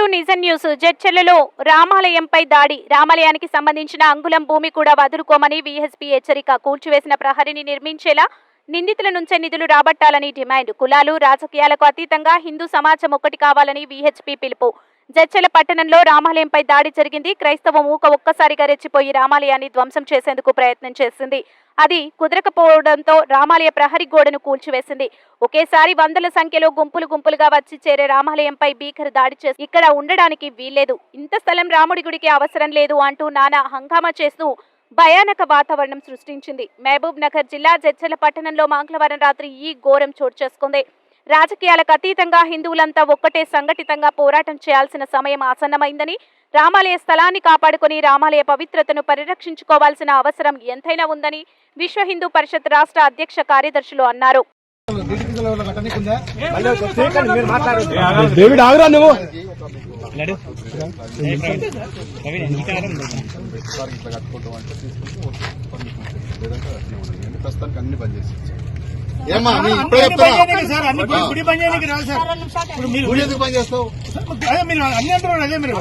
నిజం న్యూస్. జడ్చెర్లలో రామాలయంపై దాడి. రామాలయానికి సంబంధించిన అంగుళం భూమి కూడా వదులుకోమని వీఎస్పీ హెచ్చరిక. కూల్చివేసిన ప్రహరిని నిర్మించేలా నిందితుల నుంచే నిధులు రాబట్టాలని డిమాండ్. కులాలు రాజకీయాలకు అతీతంగా హిందూ సమాజం ఒకటి కావాలని వీహెచ్పీ పిలుపు. జడ్చెల పట్టణంలో రామాలయంపై దాడి జరిగింది. క్రైస్తవ మూక ఒక్కసారిగా రెచ్చిపోయి రామాలయాన్ని ధ్వంసం చేసేందుకు ప్రయత్నం చేసింది. అది కుదరకపోవడంతో రామాలయ ప్రహరీ గోడను కూల్చివేసింది. ఒకేసారి వందల సంఖ్యలో గుంపులు గుంపులుగా వచ్చి చేరే రామాలయంపై భీకర దాడి చేసి ఇక్కడ ఉండడానికి వీల్లేదు. ఇంత స్థలం రాముడి గుడికి అవసరం లేదు అంటూ నానా హంగామా చేస్తూ భయానక వాతావరణం సృష్టించింది. మహబూబ్ నగర్ జిల్లా జడ్చల పట్టణంలో మంగళవారం రాత్రి ఈ ఘోరం చోటు చేసుకుంది. రాజకీయాలకు అతీతంగా హిందువులంతా ఒక్కటే సంఘటితంగా పోరాటం చేయాల్సిన సమయం ఆసన్నమైందని రామాలయ స్థలాన్ని కాపాడుకొని రామాలయ పవిత్రతను పరిరక్షించుకోవాల్సిన అవసరం ఎంతైనా ఉందని విశ్వ హిందూ పరిషత్ రాష్ట్ర అధ్యక్ష కార్యదర్శులు అన్నారు. ప్రస్తుతానికి అన్ని ఏమా నీ ఇప్పుడే చెప్తున్నా. సార్ అన్ని గుడి- పని చేయడానికి రాదు సార్. ఇప్పుడు మీరు గుడి ఎందుకు బంద్ చేస్తావు? అదే మీరు అన్ని అంటున్నారు అదే మీరు.